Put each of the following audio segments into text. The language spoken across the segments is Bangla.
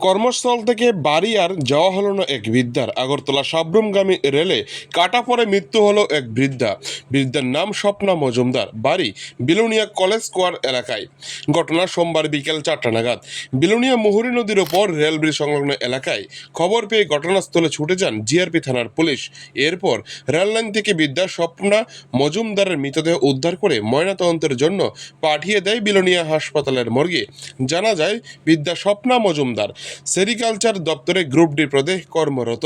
কর্মস্থল থেকে বাড়ি আর যাওয়া হলো না এক বৃদ্ধার। আগরতলা সাবরুমগামী রেলে কাটা পড়ে মৃত্যু হলো এক বৃদ্ধা। বৃদ্ধার নাম স্বপ্না মজুমদার। বাড়ি বিলুনিয়া কলেজ স্কোয়ার এলাকায়। ঘটনা সোমবার বিকেল চারটা নাগাদ। বিলুনিয়া মুহুরী নদীর ওপর রেল ব্রিজ সংলগ্ন এলাকায় খবর পেয়ে ঘটনাস্থলে ছুটে যান জিআরপি থানার পুলিশ। এরপর রেললাইন থেকে বৃদ্ধা স্বপ্না মজুমদারের মৃতদেহ উদ্ধার করে ময়নাতদন্তের জন্য পাঠিয়ে দেয় বিলোনিয়া হাসপাতালের মর্গে। জানা যায়, বৃদ্ধা স্বপ্না মজুমদার। সেরিকালচার দপ্তরে গ্রুপ ডি পদে কর্মরত।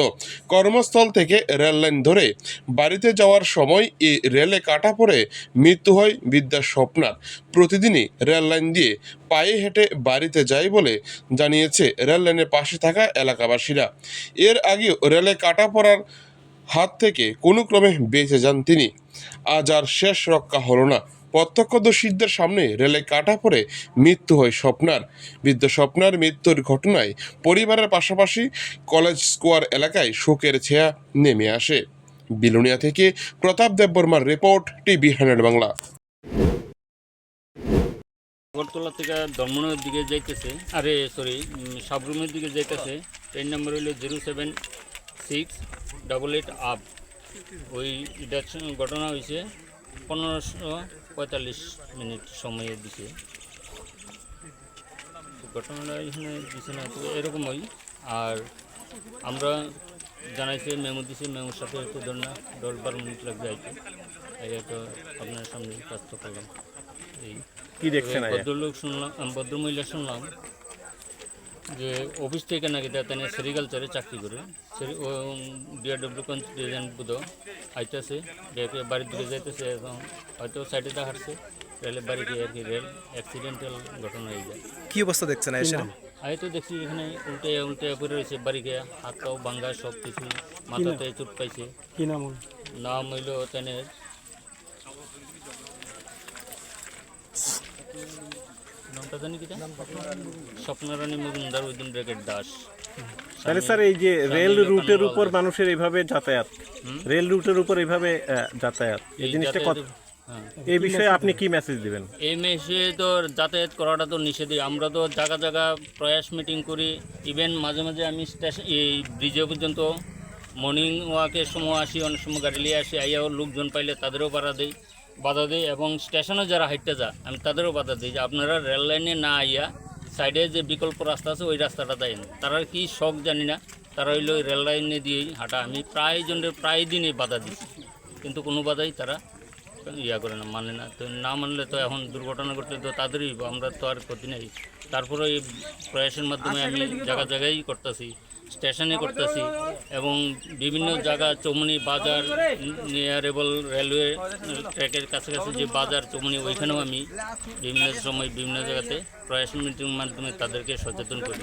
কর্মস্থল থেকে রেললাইন ধরে বাড়িতে যাওয়ার সময় এই রেলে কাটা পড়ে মৃত্যু হয় বৃদ্ধা স্বপ্নার। প্রতিদিনই রেললাইন দিয়ে পায়ে হেঁটে বাড়িতে যায় বলে জানিয়েছে রেললাইনের পাশে থাকা এলাকাবাসীরা। এর আগেও রেলে কাটা পড়ার হাত থেকে কোনো ক্রমে বেঁচে যান তিনি। আজ আর শেষ রক্ষা হলো না। প্রত্যক্ষদর্শীদের সামনে রেলে কাটা পড়ে মৃত্যু হয় স্বপ্নার। বৃদ্ধ স্বপ্নার মৃত্যুর ঘটনায় পরিবারের পাশাপাশি কলেজ স্কোয়ার এলাকায় শোকের ছেয়া নেমে আসে। বিলুনিয়া থেকে Pratap দেববর্মার report, TV hundred Bangla. Agartala থেকে দমনের দিকে যাইতেছে, আরে সরি সাবরুমের দিকে যাইতেছে ট্রেন নাম্বার হইল zero seven six double eight up ওই ঘটনা হয়েছে পনেরোশো পঁয়তাল্লিশ মিনিট সময়ের দিকে। ঘটনাটা এখানে দিছে না তো এরকমই। আর আমরা জানাইছি মেমো দিছি মেমোর সাথে একটু ধর না দশ বারো মিনিট লাগবে আইতে। এই তো আপনার সামনে কাজ করলাম। এই কি দেখছেন ভদ্রলোক শুনলাম ভদ্রমহিলা শুনলাম। যে অফিস থেকে নাকি তাতে সেরিকালচারে চাকরি করে। সেরি ও ডিআরডব্লিউ কনস্টিটিউশন বুধ আইতেছে বাড়ির দিকে যাইতেছে এবং হয়তো সাইডে দেখাচ্ছে রেলের বাড়ি গিয়ে আর কি রেল অ্যাক্সিডেন্টাল ঘটনা হয়ে যায়। কি অবস্থা দেখছেন এসে আমি তো দেখছি এখানে উল্টে উল্টে পড়ে রয়েছে বাড়ি গিয়ে হাত পাও ভাঙ্গা সব কিছু মাথাতে চোট পাইছে। কি নাম? নাম হইল তেনের নামটা জানি কি স্বপ্নরানী মজুমদার উদ্দিন ব্র্যাকেট দাস। তাহলে স্যার এই যে রেল রুটের উপর মানুষের এইভাবে যাতায়াত রেল রুটের উপর এইভাবে যাতায়াত এই জিনিসটা কত? হ্যাঁ। এই বিষয়ে আপনি কি মেসেজ দিবেন? এই মেসে তো যাতায়াত করাটা তো নিষেধই। আমরা তো জায়গা জায়গা প্রয়াস মিটিং করি। ইভেন মাঝে মাঝে আমি স্টেশন এই ব্রিজে পর্যন্ত মর্নিং ওয়াকের সময় আসি অনেক সময় গাড়ি নিয়ে আসি। আইয়াও লোকজন পাইলে তাদেরও বাধা দিই। বাধা দিই এবং স্টেশনে যারা হাইটে যা আমি তাদেরও বাধা দিই যে আপনারা রেল লাইনে না আইয়া সাইডে যে বিকল্প রাস্তা আছে ওই রাস্তাটা দেয় তারা কি শখ জানি না তারা হইল ওই রেল লাইনে দিয়েই হাঁটা। আমি প্রায় জনের প্রায় দিনই বাধা দিচ্ছি কিন্তু কোনো বাধাই তারা ইয়া করে না মানে না। তো না মানলে তো এখন দুর্ঘটনা ঘটলে তো তাদেরই আমরা তো আর ক্ষতি নেই। তারপরে এই প্রয়াসের মাধ্যমে আমি জায়গা জায়গায় করতেছি। স্টেশনে করতেছি এবং বিভিন্ন জায়গা চৌমনি বাজার নিয়ারেবল রেলওয়ে ট্র্যাকের কাছাকাছি যে বাজার চৌমনি, ওইখানেও আমি বিভিন্ন সময় বিভিন্ন জায়গাতে প্রয়াস মিটিং মাধ্যমে তাদেরকে সচেতন করি।